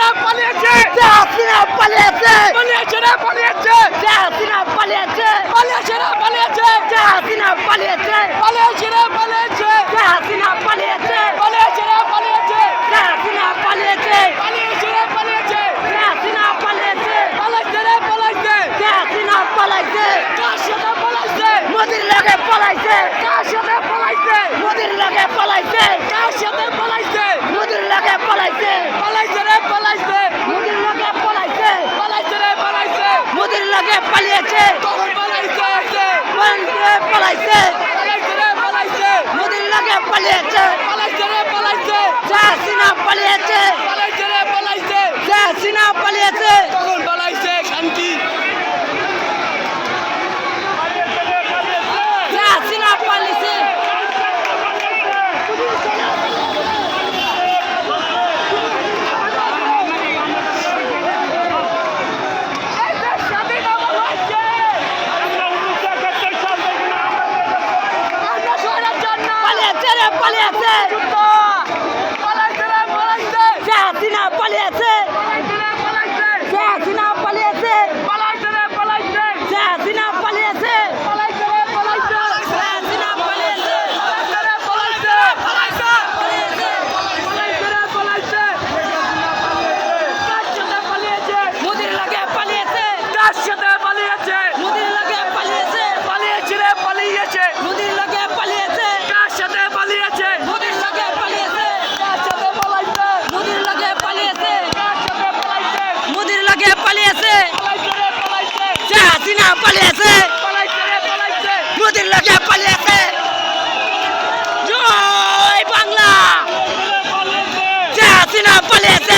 হাসিনা পালিয়েছে। শেখ হাসিনা পালিয়েছে। পালিয়েছে রে পালিয়েছে। শেখ হাসিনা পালিয়েছে। পালিয়েছে রে পালিয়েছে। শেখ হাসিনা পালিয়েছে। পালিয়েছে রে পালিয়েছে। শেখ হাসিনা পালিয়েছে। পালিয়েছে। পালিয়েছে। পালিয়েছে পালিয়েছে। লোকে পালিয়েছে। মোদির লোকে পালিয়েছে। জয় বাংলা। যে হাসিনা পালিয়েছে।